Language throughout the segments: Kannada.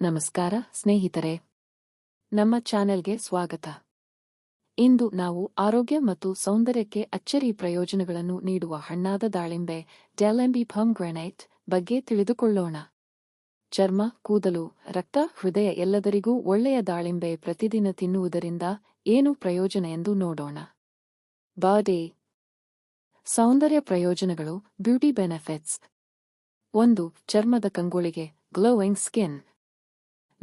ನಮಸ್ಕಾರ, ಸ್ನೇಹಿತರೆ. ನಮ್ಮ ಚಾನೆಲ್ಗೆ ಸ್ವಾಗತ. ಇಂದು ನಾವು ಆರೋಗ್ಯ ಮತ್ತು ಸೌಂದರ್ಯಕ್ಕೆ ಅಚ್ಚರಿ ಪ್ರಯೋಜನಗಳನ್ನು ನೀಡುವ ಹಣ್ಣಾದ ದಾಳಿಂಬೆ ಡೆಲೆಂಬಿ ಫಮ್ ಗ್ರಾನೈಟ್ ಬಗ್ಗೆ ತಿಳಿದುಕೊಳ್ಳೋಣ. ಚರ್ಮ, ಕೂದಲು, ರಕ್ತ, ಹೃದಯ ಎಲ್ಲದರಿಗೂ ಒಳ್ಳೆಯ ದಾಳಿಂಬೆ ಪ್ರತಿದಿನ ತಿನ್ನುವುದರಿಂದ ಏನು ಪ್ರಯೋಜನ ಎಂದು ನೋಡೋಣ. ಬಾಡಿ. ಸೌಂದರ್ಯ ಪ್ರಯೋಜನಗಳು, ಬ್ಯೂಟಿ ಬೆನಿಫಿಟ್ಸ್. ಒಂದು, ಚರ್ಮದ ಕಂಗೊಳಿಗೆ, ಗ್ಲೋಯಿಂಗ್ ಸ್ಕಿನ್.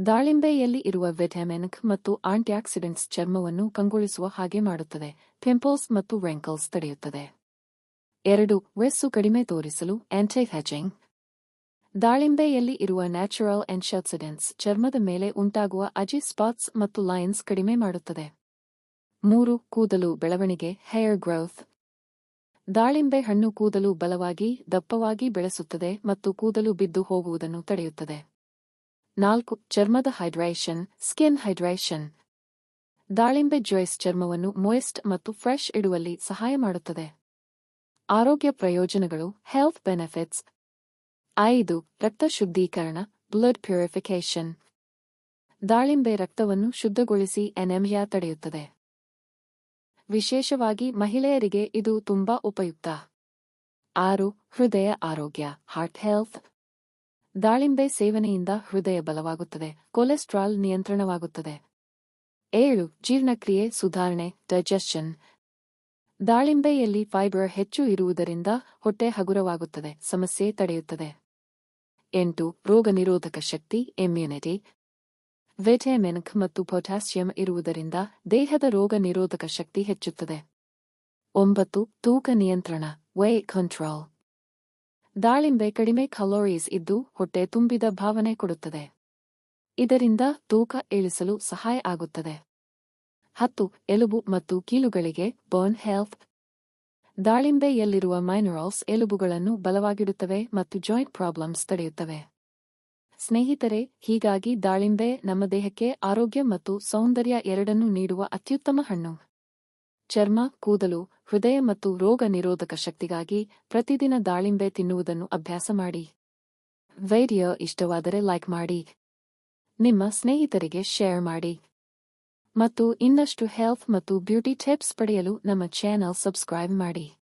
ದಾಳಿಂಬೆಯಲ್ಲಿ ಇರುವ ವಿಟಮಿನ್ ಮತ್ತು ಆಂಟಿಆಕ್ಸಿಡೆಂಟ್ಸ್ ಚರ್ಮವನ್ನು ಕಂಗೊಳಿಸುವ ಹಾಗೆ ಮಾಡುತ್ತದೆ. ಪಿಂಪಲ್ಸ್ ಮತ್ತು ರೆಂಕಲ್ಸ್ ತಡೆಯುತ್ತದೆ. ಎರಡು, ವೆಸ್ಸು ಕಡಿಮೆ ತೋರಿಸಲು ಆಂಟೈ ಹ್ಯಾಚಿಂಗ್ ದಾಳಿಂಬೆಯಲ್ಲಿ ಇರುವ ನ್ಯಾಚುರಲ್ ಆಂಟಿಆಕ್ಸಿಡೆಂಟ್ಸ್ ಚರ್ಮದ ಮೇಲೆ ಉಂಟಾಗುವ ಅಜಿ ಸ್ಪಾಟ್ಸ್ ಮತ್ತು ಲೈನ್ಸ್ ಕಡಿಮೆ ಮಾಡುತ್ತದೆ. ಮೂರು, ಕೂದಲು ಬೆಳವಣಿಗೆ ಹೇರ್ ಗ್ರೋತ್ ದಾಳಿಂಬೆ ಹಣ್ಣು ಕೂದಲು ಬಲವಾಗಿ, ದಪ್ಪವಾಗಿ ಬೆಳೆಸುತ್ತದೆ ಮತ್ತು ಕೂದಲು ಬಿದ್ದು ಹೋಗುವುದನ್ನು ತಡೆಯುತ್ತದೆ. ನಾಲ್ಕು, ಚರ್ಮದ ಹೈಡ್ರೇಷನ್, ಸ್ಕಿನ್ ಹೈಡ್ರೇಷನ್. ದಾಳಿಂಬೆ ಜ್ಯೂಸ್ ಚರ್ಮವನ್ನು ಮೊಯಿಸ್ಟ್ ಮತ್ತು ಫ್ರೆಶ್ ಇಡುವಲ್ಲಿ ಸಹಾಯ ಮಾಡುತ್ತದೆ. ಆರೋಗ್ಯ ಪ್ರಯೋಜನಗಳು, ಹೆಲ್ತ್ ಬೆನಿಫಿಟ್ಸ್. ಐದು, ರಕ್ತ ಶುದ್ಧೀಕರಣ, ಬ್ಲಡ್ ಪ್ಯೂರಿಫಿಕೇಶನ್ ದಾಳಿಂಬೆ ರಕ್ತವನ್ನು ಶುದ್ಧಗೊಳಿಸಿ ಎನೆಮಿಯಾ ತಡೆಯುತ್ತದೆ. ವಿಶೇಷವಾಗಿ ಮಹಿಳೆಯರಿಗೆ ಇದು ತುಂಬಾ ಉಪಯುಕ್ತ. ಆರು, ಹೃದಯ ಆರೋಗ್ಯ ಹಾರ್ಟ್ ಹೆಲ್ತ್ ದಾಳಿಂಬೆ ಸೇವನೆಯಿಂದ ಹೃದಯ ಬಲವಾಗುತ್ತದೆ, ಕೊಲೆಸ್ಟ್ರಾಲ್ ನಿಯಂತ್ರಣವಾಗುತ್ತದೆ. ಏಳು, ಜೀರ್ಣಕ್ರಿಯೆ ಸುಧಾರಣೆ, ಡೈಜೆಷನ್. ದಾಳಿಂಬೆಯಲ್ಲಿ ಫೈಬರ್ ಹೆಚ್ಚು ಇರುವುದರಿಂದ ಹೊಟ್ಟೆ ಹಗುರವಾಗುತ್ತದೆ, ಸಮಸ್ಯೆ ತಡೆಯುತ್ತದೆ. ಎಂಟು, ರೋಗ ನಿರೋಧಕ ಶಕ್ತಿ ಇಮ್ಯುನಿಟಿ ವಿಟಮಿನ್ ಮತ್ತು ಪೊಟ್ಯಾಸಿಯಂ ಇರುವುದರಿಂದ ದೇಹದ ರೋಗ ನಿರೋಧಕ ಶಕ್ತಿ ಹೆಚ್ಚುತ್ತದೆ. ಒಂಬತ್ತು, ತೂಕ ನಿಯಂತ್ರಣ ವೈ ಕಂಟ್ರೋಲ್ ದಾಳಿಂಬೆ ಕಡಿಮೆ ಕಲೋರೀಸ್ ಇದ್ದು ಹೊಟ್ಟೆ ತುಂಬಿದ ಭಾವನೆ ಕೊಡುತ್ತದೆ. ಇದರಿಂದ ತೂಕ ಇಳಿಸಲು ಸಹಾಯ ಆಗುತ್ತದೆ. ಹತ್ತು, ಎಲುಬು ಮತ್ತು ಕೀಲುಗಳಿಗೆ ಬರ್ನ್ ಹೆಲ್ತ್ ದಾಳಿಂಬೆಯಲ್ಲಿರುವ ಮೈನರಲ್ಸ್ ಎಲುಬುಗಳನ್ನು ಬಲವಾಗಿಡುತ್ತವೆ ಮತ್ತು ಜಾಯಿಂಟ್ ಪ್ರಾಬ್ಲಮ್ಸ್ ತಡೆಯುತ್ತವೆ. ಸ್ನೇಹಿತರೆ, ಹೀಗಾಗಿ ದಾಳಿಂಬೆ ನಮ್ಮ ದೇಹಕ್ಕೆ ಆರೋಗ್ಯ ಮತ್ತು ಸೌಂದರ್ಯ ಎರಡನ್ನೂ ನೀಡುವ ಅತ್ಯುತ್ತಮ ಹಣ್ಣು. ಚರ್ಮ, ಕೂದಲು ಹೃದಯ ಮತ್ತು ರೋಗ ನಿರೋಧಕ ಶಕ್ತಿಗಾಗಿ ಪ್ರತಿದಿನ ದಾಳಿಂಬೆ ತಿನ್ನುವುದನ್ನು ಅಭ್ಯಾಸ ಮಾಡಿ. ವೈರ್ಯ ಇಷ್ಟವಾದರೆ ಲೈಕ್ ಮಾಡಿ. ನಿಮ್ಮ ಸ್ನೇಹಿತರಿಗೆ ಶೇರ್ ಮಾಡಿ. ಮತ್ತು ಇನ್ನಷ್ಟು ಹೆಲ್ತ್ ಮತ್ತು ಬ್ಯೂಟಿ ಟಿಪ್ಸ್ ಪಡೆಯಲು ನಮ್ಮ ಚಾನೆಲ್ ಸಬ್ಸ್ಕ್ರೈಬ್ ಮಾಡಿ.